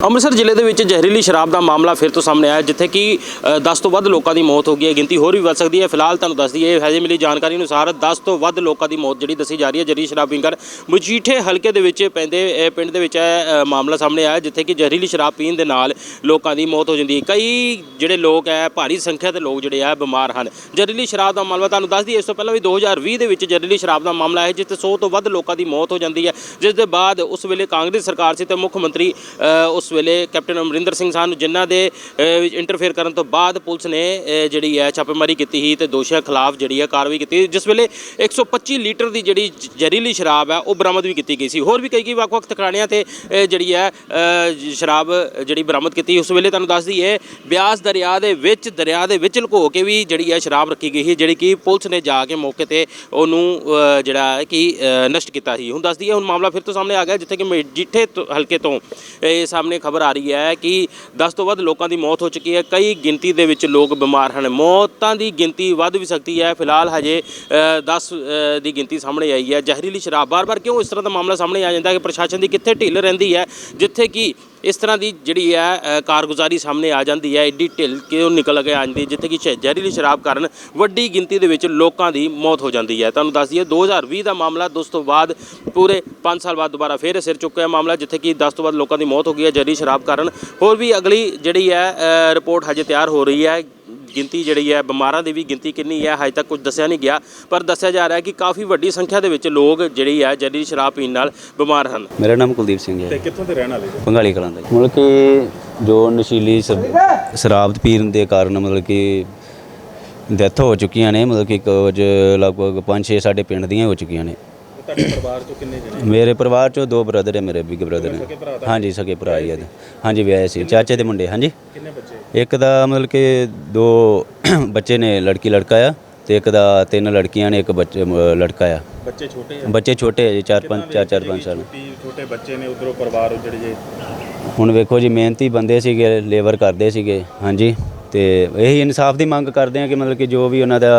ਅੰਮ੍ਰਿਤਸਰ ਜ਼ਿਲ੍ਹੇ ਦੇ ਵਿੱਚ ਜ਼ਹਿਰੀਲੀ ਸ਼ਰਾਬ ਦਾ ਮਾਮਲਾ ਫਿਰ ਤੋਂ ਸਾਹਮਣੇ ਆਇਆ ਜਿੱਥੇ ਕਿ ਅ, 10 ਤੋਂ ਵੱਧ ਲੋਕਾਂ ਦੀ ਮੌਤ ਹੋ ਗਈ ਹੈ। ਗਿਣਤੀ ਹੋਰ ਵੀ ਵੱਧ ਸਕਦੀ ਹੈ। ਫਿਲਹਾਲ ਤੁਹਾਨੂੰ ਦੱਸ ਦਈਏ ਹਜੇ ਮਿਲੀ ਜਾਣਕਾਰੀ ਅਨੁਸਾਰ 10 ਤੋਂ ਵੱਧ ਲੋਕਾਂ ਦੀ ਮੌਤ ਜਿਹੜੀ ਦੱਸੀ ਜਾ ਰਹੀ ਹੈ ਜ਼ਹਿਰੀਲੀ ਸ਼ਰਾਬ ਪੀਣ ਕਾਰਨ ਮਜੀਠੇ ਹਲਕੇ ਦੇ ਵਿੱਚ ਪੈਂਦੇ ਪਿੰਡ ਦੇ ਵਿੱਚ ਇਹ ਮਾਮਲਾ ਸਾਹਮਣੇ ਆਇਆ ਜਿੱਥੇ ਕਿ ਜ਼ਹਿਰੀਲੀ ਸ਼ਰਾਬ ਪੀਣ ਦੇ ਨਾਲ ਲੋਕਾਂ ਦੀ ਮੌਤ ਹੋ ਜਾਂਦੀ ਹੈ। ਕਈ ਜਿਹੜੇ ਲੋਕ ਹੈ ਭਾਰੀ ਸੰਖਿਆ ਦੇ ਲੋਕ ਜਿਹੜੇ ਆ ਬਿਮਾਰ ਹਨ। ਜ਼ਹਿਰੀਲੀ ਸ਼ਰਾਬ ਦਾ ਮਾਮਲਾ ਤੁਹਾਨੂੰ ਦੱਸ ਦਈਏ ਇਸ ਤੋਂ ਪਹਿਲਾਂ ਵੀ 2020 ਦੇ ਵਿੱਚ ਜ਼ਹਿਰੀਲੀ ਸ਼ਰਾਬ ਦਾ ਮਾਮਲਾ ਹੈ ਜਿਸ ਤੇ 100 ਤੋਂ ਵੱਧ ਲੋਕਾਂ ਦੀ ਮੌਤ ਹੋ ਜਾਂਦੀ ਹੈ। ਜਿਸ ਦੇ ਬਾਅਦ ਉਸ ਵੇਲੇ ਕਾਂਗਰਸ ਸਰਕਾਰ ਸੀ ਤੇ ਮੁੱਖ ਮੰਤਰੀ ਉਸ ਉਸ ਵੇਲੇ ਕੈਪਟਨ ਅਮਰਿੰਦਰ ਸਿੰਘ ਸਨ ਜਿਨ੍ਹਾਂ ਦੇ ਇੰਟਰਫੇਅਰ ਕਰਨ ਤੋਂ ਬਾਅਦ ਪੁਲਿਸ ਨੇ ਜਿਹੜੀ ਹੈ ਛਾਪੇਮਾਰੀ ਕੀਤੀ ਸੀ ਤੇ ਦੋਸ਼ੀਆਂ ਖਿਲਾਫ ਜਿਹੜੀ ਹੈ ਕਾਰਵਾਈ ਕੀਤੀ ਜਿਸ ਵੇਲੇ 125 ਲੀਟਰ ਦੀ ਜਿਹੜੀ ਜ਼ਹਿਰੀਲੀ ਸ਼ਰਾਬ ਹੈ, ਉਹ ਬਰਾਮਦ ਵੀ ਕੀਤੀ ਗਈ ਸੀ। ਹੋਰ ਵੀ ਕਈ ਕਈ ਵੱਖ-ਵੱਖ ਤਕਰਾਣਿਆਂ ਤੇ ਜਿਹੜੀ ਹੈ ਸ਼ਰਾਬ ਜਿਹੜੀ ਬਰਾਮਦ ਕੀਤੀ ਉਸ ਵੇਲੇ ਤੁਹਾਨੂੰ ਦੱਸ ਦਈਏ, ਬਿਆਸ ਦਰਿਆ ਦੇ ਵਿੱਚ, ਦਰਿਆ ਦੇ ਵਿੱਚ ਲੁਕੋ ਕੇ ਵੀ ਜਿਹੜੀ ਹੈ ਸ਼ਰਾਬ ਰੱਖੀ ਗਈ ਸੀ, ਜਿਹੜੀ ਕਿ ਪੁਲਿਸ ਨੇ ਜਾ ਕੇ ਮੌਕੇ ਤੇ ਉਹਨੂੰ ਜਿਹੜਾ ਹੈ ਕਿ ਨਸ਼ਟ ਕੀਤਾ ਸੀ। ਹੁਣ ਦੱਸ ਦਈਏ, ਹੁਣ ਮਾਮਲਾ ਫਿਰ ਤੋਂ ਸਾਹਮਣੇ ਆ ਗਿਆ, ਜਿੱਥੇ ਕਿ ਮਜੀਠੇ ਤੋਂ- ਹਲਕੇ ਤੋਂ, ਇਹ ਸਾਹਮਣੇ ਖਬਰ ਆ ਰਹੀ ਹੈ ਕਿ 10 ਤੋਂ ਵੱਧ ਲੋਕਾਂ ਦੀ ਮੌਤ ਹੋ ਚੁੱਕੀ ਹੈ। ਕਈ ਗਿਣਤੀ ਦੇ ਵਿੱਚ ਲੋਕ ਬਿਮਾਰ ਹਨ। ਮੌਤਾਂ ਦੀ ਗਿਣਤੀ ਵੱਧ ਵੀ ਸਕਦੀ ਹੈ। ਫਿਲਹਾਲ ਹਜੇ 10 ਦੀ ਗਿਣਤੀ ਸਾਹਮਣੇ ਆਈ ਹੈ। ਜ਼ਹਿਰੀਲੀ ਸ਼ਰਾਬ ਬਾਰ-ਬਾਰ ਕਿਉਂ ਇਸ ਤਰ੍ਹਾਂ ਦਾ ਮਾਮਲਾ ਸਾਹਮਣੇ ਆ ਜਾਂਦਾ ਹੈ ਕਿ ਪ੍ਰਸ਼ਾਸਨ ਦੀ ਕਿੱਥੇ ਢਿੱਲ ਰਹਿੰਦੀ ਹੈ, ਜਿੱਥੇ ਕਿ ਇਸ ਤਰ੍ਹਾਂ ਦੀ ਜਿਹੜੀ ਹੈ ਕਾਰਗੁਜ਼ਾਰੀ ਸਾਹਮਣੇ ਆ ਜਾਂਦੀ ਹੈ ਐਡੀ ਢਿੱਲ ਕਿਉਂ ਨਿਕਲ ਕੇ ਆਉਂਦੀ ਹੈ, ਜਿੱਥੇ ਕਿ ਸ਼- ਜ਼ਹਿਰੀਲੀ ਸ਼ਰਾਬ ਕਾਰਨ ਵੱਡੀ ਗਿਣਤੀ ਦੇ ਵਿੱਚ ਲੋਕਾਂ ਦੀ ਮੌਤ ਹੋ ਜਾਂਦੀ ਹੈ। ਤੁਹਾਨੂੰ ਦੱਸ ਦਈਏ 2020 ਦਾ ਮਾਮਲਾ ਉਸ ਤੋਂ ਬਾਅਦ ਪੂਰੇ 5 ਸਾਲ ਬਾਅਦ ਦੁਬਾਰਾ ਫੇਰ ਸਿਰ ਚੁੱਕਿਆ ਮਾਮਲਾ, ਜਿੱਥੇ ਕਿ 10 ਤੋਂ ਬਾਅਦ ਲੋਕਾਂ ਦੀ ਮੌਤ ਹੋ ਗਈ ਹੈ ਜ਼ਹਿਰੀਲੀ ਸ਼ਰਾਬ ਕਾਰਨ। ਹੋਰ ਵੀ ਅਗਲੀ ਜਿਹੜੀ ਹੈ ਰਿਪੋਰਟ ਹਜੇ ਤਿਆਰ ਹੋ ਰਹੀ ਹੈ ਗਿਣਤੀ ਜਿਹੜੀ ਹੈ ਬਿਮਾਰਾਂ ਦੀ ਵੀ ਗਿਣਤੀ ਕਿੰਨੀ ਹੈ ਹਜੇ ਤੱਕ ਕੁਝ ਦੱਸਿਆ ਨਹੀਂ ਗਿਆ ਪਰ ਦੱਸਿਆ ਜਾ ਰਿਹਾ ਹੈ ਕਿ ਕਾਫੀ ਵੱਡੀ ਸੰਖਿਆ ਦੇ ਵਿੱਚ ਲੋਕ ਜਿਹੜੀ ਹੈ ਜ਼ਹਿਰੀਲੀ ਸ਼ਰਾਬ ਪੀਣ ਨਾਲ ਬਿਮਾਰ ਹਨ। ਮੇਰਾ ਨਾਮ ਕੁਲਦੀਪ ਸਿੰਘ ਹੈ। ਕਿੱਥੋਂ ਦੇ ਰਹਿਣ ਵਾਲੇ ਬੰਗਾਲੀ ਕਲਾਂ ਦਾ ਜੀ। ਮਤਲਬ ਕਿ ਜੋ ਨਸ਼ੀਲੀ ਸ਼ਰ- ਸ਼ਰਾਬ ਪੀਣ ਦੇ ਕਾਰਨ ਮਤਲਬ ਕਿ ਡੈਥ ਹੋ ਚੁੱਕੀਆਂ ਨੇ ਮਤਲਬ ਕਿ ਕੁਝ ਲਗਭਗ 5-6 ਸਾਡੇ ਪਿੰਡ ਦੀਆਂ ਹੋ ਚੁੱਕੀਆਂ ਨੇ। ਤੁਹਾਡੇ ਪਰਿਵਾਰ ਚੋਂ ਕਿੰਨੇ ਜਣੇ? ਮੇਰੇ ਪਰਿਵਾਰ ਚੋਂ ਦੋ ਬ੍ਰਦਰ ਹੈ ਮੇਰੇ ਬਿਗ ਬ੍ਰਦਰ ਨੇ ਹਾਂਜੀ ਸਕੇ ਭਰਾ ਹੀ ਹੈ ਹਾਂਜੀ ਵਿਆਹੇ ਸੀ। ਚਾਚੇ ਦੇ ਮੁੰਡੇ ਹਾਂਜੀ। ਕਿੰਨੇ ਬੱਚੇ? ਇੱਕ ਦਾ ਮਤਲਬ ਕਿ ਦੋ ਬੱਚੇ ਨੇ ਲੜਕੀ ਲੜਕਾ ਆ ਤੇ ਇੱਕ ਦਾ ਤਿੰਨ ਲੜਕੀਆਂ ਨੇ ਇੱਕ ਬੱਚੇ ਲੜਕਾ ਆ। ਬੱਚੇ ਛੋਟੇ ਆ? ਬੱਚੇ ਛੋਟੇ ਹੈ ਜੀ 4-5 4-4-5 ਸਾਲ। ਛੋਟੀ ਛੋਟੇ ਬੱਚੇ ਨੇ ਉਧਰੋਂ ਪਰਿਵਾਰ ਉਜੜ ਜੇ। ਹੁਣ ਵੇਖੋ ਜੀ ਮਿਹਨਤੀ ਬੰਦੇ ਸੀਗੇ ਲੇਬਰ ਕਰਦੇ ਸੀਗੇ ਹਾਂਜੀ। ਤੇ ਇਹੀ ਇਨਸਾਫ ਦੀ ਮੰਗ ਕਰਦੇ ਆ ਕਿ ਮਤਲਬ ਕਿ ਜੋ ਵੀ ਉਹਨਾਂ ਦਾ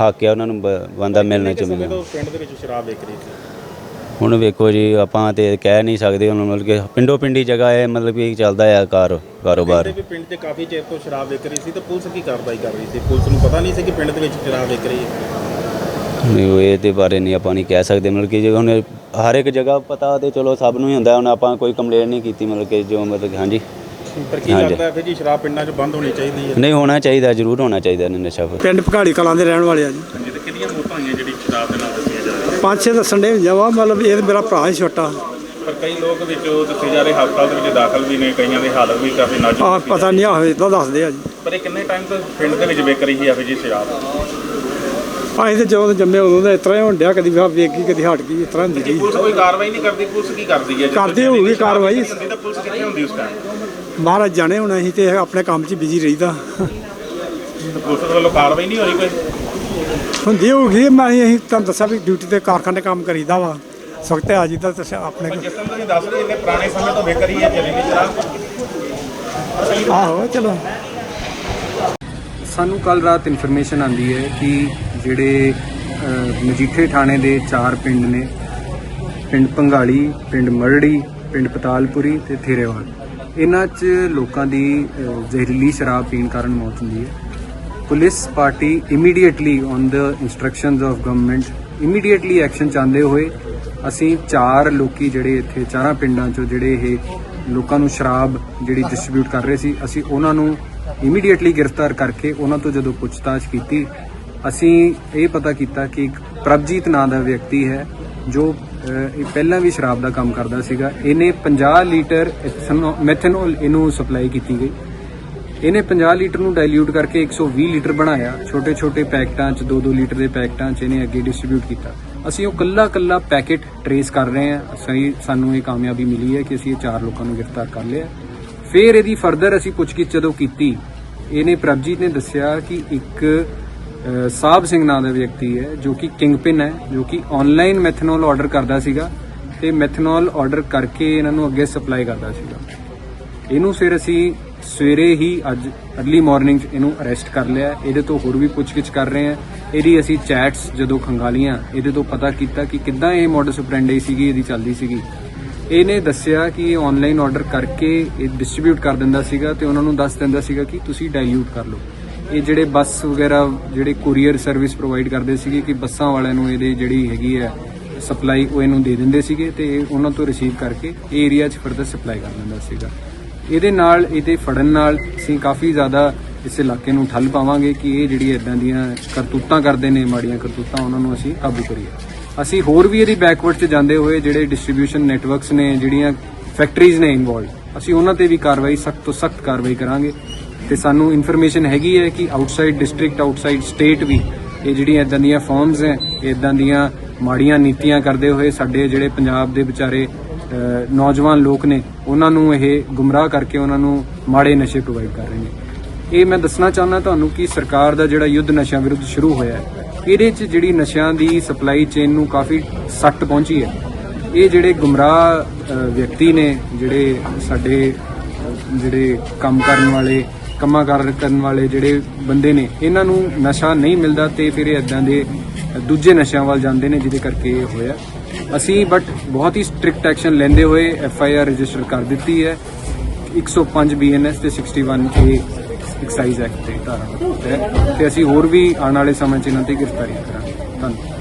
ਹੱਕ ਹੈ ਉਹਨਾਂ ਨੂੰ ਬੰਦਾ ਮਿਲਣਾ ਚਾਹੀਦਾ ਪਿੰਡ ਦੇ ਵਿੱਚ ਸ਼ਰਾਬ ਵੇਚ ਰਹੀ ਸੀ? ਹੁਣ ਵੇਖੋ ਜੀ ਆਪਾਂ ਤੇ ਕਹਿ ਨਹੀਂ ਸਕਦੇ ਹੁਣ ਮਤਲਬ ਕਿ ਪਿੰਡੋ ਪਿੰਡੀ ਜਗ੍ਹਾ ਹੈ ਮਤਲਬ ਕਿ ਚੱਲਦਾ ਹੈ ਕਾਰ ਕਾਰੋਬਾਰ। ਕਹਿੰਦੇ ਵੀ ਪਿੰਡ 'ਚ ਕਾਫੀ ਚਿਰ ਤੋਂ ਸ਼ਰਾਬ ਵੇਚ ਰਹੀ ਸੀ ਤਾਂ ਪੁਲਿਸ ਕੀ ਕਾਰਵਾਈ ਕਰ ਰਹੀ ਸੀ? ਪੁਲਿਸ ਨੂੰ ਪਤਾ ਨਹੀਂ ਸੀ ਕਿ ਪਿੰਡ ਦੇ ਵਿੱਚ ਸ਼ਰਾਬ ਵੇਚ ਰਹੀ ਹੈ। ਨਹੀਂ ਉਹ ਇਹ ਤੇ ਬਾਰੇ ਨਹੀਂ ਆਪਾਂ ਨਹੀਂ ਕਹਿ ਸਕਦੇ ਮਤਲਬ ਕਿ ਜੇ ਹੁਣ ਹਰ ਇੱਕ ਜਗ੍ਹਾ ਪਤਾ ਤੇ ਚਲੋ ਸਭ ਨੂੰ ਹੀ ਹੁੰਦਾ ਹੁਣ ਆਪਾਂ ਕੋਈ ਕੰਪਲੇਂਟ ਨਹੀਂ ਕੀਤੀ ਮਤਲਬ ਕਿ ਜੋ ਮਤਲਬ ਕਿ ਹਾਂਜੀ। ਪਰ ਕੀ ਹਾਂਜੀ। ਲੱਗਦਾ ਹੈ ਫਿਰ ਜੀ ਸ਼ਰਾਬ ਪਿੰਡਾਂ 'ਚ ਬੰਦ ਹੋਣੀ ਚਾਹੀਦੀ ਹੈ? ਨਹੀਂ ਹੋਣਾ ਚਾਹੀਦਾ ਜ਼ਰੂਰ ਹੋਣਾ ਚਾਹੀਦਾ ਇਹਨੂੰ ਨਸ਼ਾ ਫਿਰ ਪਿੰਡ ਭਗਾੜੀ ਕਲਾਂ ਦੇ ਰਹਿਣ ਵਾਲੇ ਆ ਜੀ। ਤੇ ਕਿੰਨੀਆਂ ਮੌਤਾਂ ਹੋਈਆਂ ਜਿਹੜੀ ਸ਼ਰਾਬ ਦੇ ਨਾਲ ਦੱਸੀਆਂ ਜਾ ਰਹੀਆਂ? ਪੰਜ ਛੇ ਦੱਸਣ ਦੇ ਜਾਵਾ ਮਤਲਬ ਇਹ ਤਾਂ ਮੇਰਾ ਭਰਾ ਹੀ ਛੋਟਾ। ਪਰ ਕਈ ਲੋਕ ਵਿੱਚ ਉਹ ਦੱਸੇ ਜਾ ਰਹੇ ਹਸਪਤਾਲ ਦੇ ਵਿੱਚ ਦਾਖਲ ਵੀ ਨੇ ਕਈਆਂ ਦੇ ਹਾਲਤ ਵੀ ਕਾਫੀ ਨਾਜ਼ੁਕ ਆ ਪਤਾ ਨਹੀਂ ਹੋਵੇ ਤਾਂ ਦੱਸਦੇ ਆ ਜੀ। ਪਰ ਇਹ ਕਿੰਨੇ ਟਾਈਮ ਤੋਂ ਪਿੰਡ ਦੇ ਵਿੱਚ ਵੇਚ ਰਹੀ ਸੀ ਇਹੋ ਜੀ ਸ਼ਰਾਬ? ਅਸੀਂ ਤੇ ਜਦੋਂ ਦੇ ਜੰਮੇ ਉਦੋਂ ਦਾ ਇਸ ਤਰ੍ਹਾਂ ਹੀ ਹੋਣ ਡਿਆ ਕਦੀ ਵਾ ਵੇਖ ਗਈ ਕਦੀ ਹਟ ਗਈ ਇਸ ਤਰ੍ਹਾਂ ਹੁੰਦੀ ਰਹੀ। ਪੁਲਿਸ ਕੋਈ ਕਾਰਵਾਈ ਨਹੀਂ ਕਰਦੀ ਪੁਲਿਸ ਕੀ ਕਰਦੀ ਹੈ? ਜਦੋਂ ਕਰਦੀ ਹੋਊਗੀ ਕਾਰਵਾਈ। ਹੁੰਦੀ ਤਾਂ ਪੁਲਿਸ ਕਿੱਥੇ ਹੁੰਦੀ ਉਸ ਟਾਈਮ ਮਹਾਰਾਜ ਜਾਣੇ ਹੁਣ ਅਸੀਂ ਤੇ ਆਪਣੇ ਕੰਮ 'ਚ ਬਿਜ਼ੀ ਰਹੀਦਾ। ਪੁਲਿਸ ਵੱਲੋਂ ਕਾਰਵਾਈ ਨਹੀਂ ਹੋ ਰਹੀ ਕੋਈ? ਹੁੰਦੀ ਹੋਊਗੀ ਮੈਂ ਅਸੀਂ ਤੁਹਾਨੂੰ ਦੱਸਿਆ ਵੀ ਡਿਊਟੀ ਤੇ ਕਾਰਖਾਨੇ ਕੰਮ ਕਰੀਦਾ ਵਾ। ਸਖਤ ਆ ਜੀ ਤਾਂ ਤੁਸੀਂ ਆਪਣੇ ਜਿਸ ਤਰ੍ਹਾਂ ਤੁਸੀਂ ਦੱਸ ਰਹੇ ਇੰਨੇ ਪੁਰਾਣੇ ਸਮੇਂ ਤੋਂ ਵੇਚ ਰਹੀ ਹੈ ਚੱਲੇਗੀ ਸ਼ਰਾਬ। ਆਹੋ ਚਲੋ। ਸਾਨੂੰ ਕੱਲ ਰਾਤ ਇਨਫੋਰਮੇਸ਼ਨ ਆਂਦੀ ਹੈ ਕਿ ਜਿਹੜੇ ਮਜੀਠੇ ਥਾਣੇ ਦੇ ਚਾਰ ਪਿੰਡ ਨੇ। ਪਿੰਡ ਪੰਗਾਲੀ ਪਿੰਡ ਮਰੜੀ ਪਿੰਡ ਪਤਾਲਪੁਰੀ ਤੇ ਥੇਰੇਵਾਲ। ਇਹਨਾਂ 'ਚ ਲੋਕਾਂ ਦੀ ਜ਼ਹਿਰੀਲੀ ਸ਼ਰਾਬ ਪੀਣ ਕਾਰਨ ਮੌਤ ਹੁੰਦੀ ਹੈ। Police party immediately on the instructions of government immediately action ਚਾਹੁੰਦੇ ਹੋਏ ਅਸੀਂ ਚਾਰ ਲੋਕੀ ਜਿਹੜੇ ਇੱਥੇ, ਚਾਰਾਂ ਪਿੰਡਾਂ 'ਚੋਂ ਜਿਹੜੇ ਇਹ ਲੋਕਾਂ ਨੂੰ ਸ਼ਰਾਬ ਜਿਹੜੀ ਡਿਸਟ੍ਰੀਬਿਊਟ ਕਰ ਰਹੇ ਸੀ, ਅਸੀਂ ਉਹਨਾਂ ਨੂੰ ਇਮੀਡੀਏਟਲੀ ਗ੍ਰਿਫਤਾਰ ਕਰਕੇ ਉਹਨਾਂ ਤੋਂ ਜਦੋਂ ਪੁੱਛਤਾਛ ਕੀਤੀ, ਅਸੀਂ ਇਹ ਪਤਾ ਕੀਤਾ ਕਿ ਇੱਕ ਪ੍ਰਭਜੀਤ ਨਾਂ ਦਾ ਵਿਅਕਤੀ ਹੈ ਜੋ ਇਹ ਪਹਿਲਾਂ ਵੀ ਸ਼ਰਾਬ ਦਾ ਕੰਮ ਕਰਦਾ ਸੀਗਾ। ਇਹਨੇ 50 ਲੀਟਰ ਮੈਥਨੋਲ ਇਹਨੂੰ ਸਪਲਾਈ ਕੀਤੀ ਗਈ। ਇਹਨੇ 50 ਲੀਟਰ ਨੂੰ ਡਾਈਲਿਊਟ ਕਰਕੇ 120 ਲੀਟਰ ਬਣਾਇਆ। ਛੋਟੇ ਛੋਟੇ ਪੈਕਟਾਂ 'ਚ 2-2 ਲੀਟਰ ਦੇ ਪੈਕਟਾਂ 'ਚ ਇਹਨੇ ਅੱਗੇ ਡਿਸਟ੍ਰੀਬਿਊਟ ਕੀਤਾ। ਅਸੀਂ ਉਹ ਕੱਲਾ ਕੱਲਾ ਪੈਕੇਟ ਟਰੇਸ ਕਰ ਰਹੇ ਹਾਂ। ਸਹੀ ਸਾਨੂੰ ਇਹ ਕਾਮਯਾਬੀ ਮਿਲੀ ਹੈ ਕਿ ਅਸੀਂ ਇਹ ਚਾਰ ਲੋਕਾਂ ਨੂੰ ਗ੍ਰਿਫਤਾਰ ਕਰ ਲਿਆ। ਫਿਰ ਇਹਦੀ ਫਰਦਰ ਅਸੀਂ ਪੁੱਛਗਿੱਛ ਜਦੋਂ ਕੀਤੀ, ਇਹਨੇ ਪ੍ਰਭਜੀਤ ਨੇ ਦੱਸਿਆ ਕਿ ਇੱਕ ਸਾਹਿਬ ਸਿੰਘ ਨਾਂ ਦਾ ਵਿਅਕਤੀ ਹੈ, ਜੋ ਕਿ ਕਿੰਗਪਿਨ ਹੈ, ਜੋ ਕਿ ਆਨਲਾਈਨ ਮੈਥਨੋਲ ਆਰਡਰ ਕਰਦਾ ਸੀਗਾ ਤੇ ਮੈਥਨੋਲ ਆਰਡਰ ਕਰਕੇ ਇਹਨਾਂ ਨੂੰ ਅੱਗੇ ਸਪਲਾਈ ਕਰਦਾ ਸੀਗਾ। ਇਹਨੂੰ ਫਿਰ ਅਸੀਂ ਸਵੇਰੇ ਹੀ ਅੱਜ ਅਰਲੀ ਮਾਰਨਿੰਗ ਇਹਨੂੰ ਅਰੈਸਟ ਕਰ ਲਿਆ। ਇਹਦੇ ਤੋਂ ਹੋਰ ਵੀ ਪੁੱਛਗਿੱਛ ਕਰ ਰਹੇ ਹਾਂ। ਇਹਦੀ ਅਸੀਂ ਚੈਟਸ ਜਦੋਂ ਖੰਗਾਲੀਆਂ, ਇਹਦੇ ਤੋਂ ਪਤਾ ਕੀਤਾ ਕਿ ਕਿੱਦਾਂ ਇਹ ਮੋਡਸ ਆਪਰੈਂਡੀ ਸੀਗੀ, ਇਹਦੀ ਚੱਲਦੀ ਸੀਗੀ। ਇਹਨੇ ਦੱਸਿਆ ਕਿ ਇਹ ਆਨਲਾਈਨ ਆਰਡਰ ਕਰਕੇ ਇਹ ਡਿਸਟ੍ਰੀਬਿਊਟ ਕਰ ਦਿੰਦਾ ਸੀਗਾ ਤੇ ਉਹਨਾਂ ਨੂੰ ਦੱਸ ਦਿੰਦਾ ਸੀਗਾ ਕਿ ਤੁਸੀਂ ਡਾਈਲਿਊਟ ਕਰ ਲਓ। ਇਹ ਜਿਹੜੇ ਬੱਸ ਵਗੈਰਾ, ਜਿਹੜੇ ਕੁਰੀਅਰ ਸਰਵਿਸ ਪ੍ਰੋਵਾਈਡ ਕਰਦੇ ਸੀਗੇ ਕਿ ਬੱਸਾਂ ਵਾਲਿਆਂ ਨੂੰ ਇਹਦੇ ਜਿਹੜੀ ਹੈਗੀ ਹੈ ਸਪਲਾਈ ਉਹ ਇਹਨੂੰ ਦੇ ਦਿੰਦੇ ਸੀਗੇ ਤੇ ਇਹ ਉਹਨਾਂ ਤੋਂ ਰਿਸੀਵ ਕਰਕੇ ਇਹ ਏਰੀਆ 'ਚ ਫਰਦਰ ਸਪਲਾਈ ਕਰ ਦਿੰਦਾ ਸੀਗਾ। ਇਹਦੇ ਨਾਲ, ਇਹਦੇ ਫੜਨ ਨਾਲ ਅਸੀਂ ਕਾਫੀ ਜ਼ਿਆਦਾ ਇਸ ਇਲਾਕੇ ਨੂੰ ਠੱਲ ਪਾਵਾਂਗੇ ਕਿ ਇਹ ਜਿਹੜੀ ਇਦਾਂ ਦੀਆਂ ਕਰਤੂਤਾਂ ਕਰਦੇ ਨੇ, ਮਾੜੀਆਂ ਕਰਤੂਤਾਂ ਉਹਨਾਂ ਨੂੰ ਅਸੀਂ ਕਾਬੂ ਕਰੀਏ। ਅਸੀਂ ਹੋਰ ਵੀ ਇਹਦੀ ਬੈਕਵਰਡ 'ਚ ਜਾਂਦੇ ਹੋਏ ਜਿਹੜੇ ਡਿਸਟ੍ਰੀਬਿਊਸ਼ਨ ਨੈਟਵਰਕਸ ਨੇ, ਜਿਹੜੀਆਂ ਫੈਕਟਰੀਜ਼ ਨੇ ਇਨਵੋਲਡ ਅਸੀਂ ਉਹਨਾਂ ਤੇ ਵੀ ਕਾਰਵਾਈ, ਸਖਤ ਤੋਂ ਸਖਤ ਕਾਰਵਾਈ ਕਰਾਂਗੇ। ਤੇ ਸਾਨੂੰ ਇਨਫੋਰਮੇਸ਼ਨ ਹੈਗੀ ਹੈ ਕਿ ਆਊਟਸਾਈਡ ਡਿਸਟ੍ਰਿਕਟ ਆਊਟਸਾਈਡ ਸਟੇਟ ਵੀ ਇਹ ਜਿਹੜੀਆਂ ਇਦਾਂ ਦੀਆਂ ਫਰਮਸ ਹੈ ਇਦਾਂ ਦੀਆਂ ਮਾੜੀਆਂ ਨੀਤੀਆਂ ਕਰਦੇ ਹੋਏ ਸਾਡੇ ਜਿਹੜੇ ਪੰਜਾਬ ਦੇ ਵਿਚਾਰੇ ਨੌਜਵਾਨ ਲੋਕ ਨੇ, ਉਹਨਾਂ ਨੂੰ ਇਹ ਗੁੰਮਰਾਹ ਕਰਕੇ ਉਹਨਾਂ ਨੂੰ ਮਾੜੇ ਨਸ਼ੇ ਪ੍ਰੋਵਾਈਡ ਕਰ ਰਹੇ ਨੇ। ਇਹ ਮੈਂ ਦੱਸਣਾ ਚਾਹੁੰਦਾ ਤੁਹਾਨੂੰ ਕਿ ਸਰਕਾਰ ਦਾ ਜਿਹੜਾ ਯੁੱਧ ਨਸ਼ਿਆਂ ਵਿਰੁੱਧ ਸ਼ੁਰੂ ਹੋਇਆ ਹੈ, ਇਹਦੇ 'ਚ ਜਿਹੜੀ ਨਸ਼ਿਆਂ ਦੀ ਸਪਲਾਈ ਚੇਨ ਨੂੰ ਕਾਫੀ ਸੱਟ ਪਹੁੰਚੀ ਹੈ। ਇਹ ਜਿਹੜੇ ਗੁੰਮਰਾਹ ਵਿਅਕਤੀ ਨੇ, ਜਿਹੜੇ ਸਾਡੇ ਜਿਹੜੇ ਕੰਮ ਕਰਨ ਵਾਲੇ, ਕੰਮਾਂ ਕਾਰ ਕਰਨ ਵਾਲੇ ਜਿਹੜੇ ਬੰਦੇ ਨੇ, ਇਹਨਾਂ ਨੂੰ ਨਸ਼ਾ ਨਹੀਂ ਮਿਲਦਾ ਤੇ ਫਿਰ ਇਹ ਇਦਾਂ ਦੇ ਦੂਜੇ ਨਸ਼ਿਆਂ ਵੱਲ ਜਾਂਦੇ ਨੇ, ਜਿਹਦੇ ਕਰਕੇ ਇਹ ਹੋਇਆ। ਅਸੀਂ ਬਟ ਬਹੁਤ ਹੀ ਸਟ੍ਰਿਕਟ ਐਕਸ਼ਨ ਲੈਂਦੇ ਹੋਏ ਐਫ ਆਈ ਆਰ ਰਜਿਸਟਰ ਕਰ ਦਿੱਤੀ ਹੈ। 105 ਬੀਐਨਐਸ ਤੇ 61 ਏ ਐਕਸਾਈਜ਼ ਐਕਟ ਤੇ ਧਾਰਾ ਹੈ। ਤੇ ਅਸੀਂ ਹੋਰ ਵੀ ਆਉਣ ਵਾਲੇ ਸਮੇਂ 'ਚ ਇਹਨਾਂ ਤੇ ਗ੍ਰਿਫਤਾਰੀ ਕਰਾਂਗੇ। ਧੰਨਵਾਦ।